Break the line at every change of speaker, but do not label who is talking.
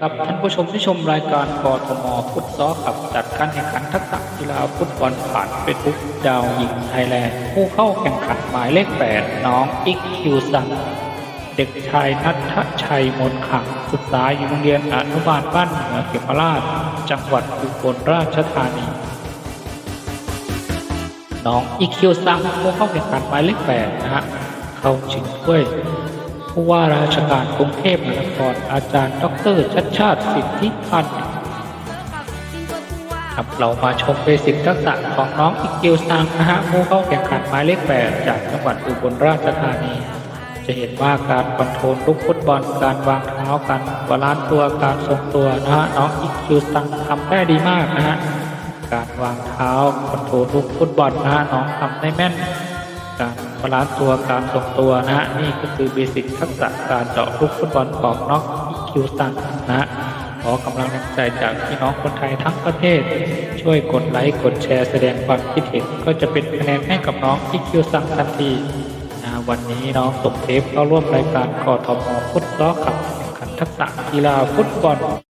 ครับท่านผู้ชมที่ชมรายการกทมฟุตซอลขับจัดการแข่งขันทักษะกีฬาฟุตบอลผ่านเฟซบุ๊กดาวหญิงไทยแลนด์ผู้เข้าแข่งขันหมายเลข 8 น้องอิกคิวซังเด็กชายนัทชัยมนขังศึกษาอยู่โรงเรียนอนุบาลบ้านเหนือเขมราช จังหวัดอุบลราชธานีน้องอีคิวซังผู้เข้าแข่งขันหมายเลขแปดนะฮะเข้าชิงถ้วย ผู้ว่าราชการกรุงเทพมหานครอาจารย์ดรชัดชาติสิทธิพันธ์ครับเรามาชมเบสิกทักษะของน้องอีคิวซังนะฮะผู้เข้าแข่งขันหมายเลขแปดจากจังหวัดอุบลราชธานี จะเห็นว่าการคอนโทรลลูกฟุตบอลการวางเท้าการบาลานซ์ตัวการทรงตัวนะฮะน้องอีคิวซังทำได้ดีมากนะฮะการวางเท้าคอนโทรลลูกฟุตบอลนะฮะน้องทำได้แม่น การบาลานซ์ตัวการทรงตัวนะฮะนี่ก็คือเบสิกทักษะการเจาะลูกฟุตบอลของน้องอีคิวซังนะฮะขอกำลังใจจากพี่น้องคนไทยทั้งประเทศ ช่วยกดไลค์กดแชร์แสดงความคิดเห็น ก็จะเป็นคะแนนให้กับน้องอีคิวซังทันทีนะวันนี้น้องสมเทพเข้าร่วมรายการกทมฟุตซอลขับแข่งขันทักษะกีฬาฟุตบอล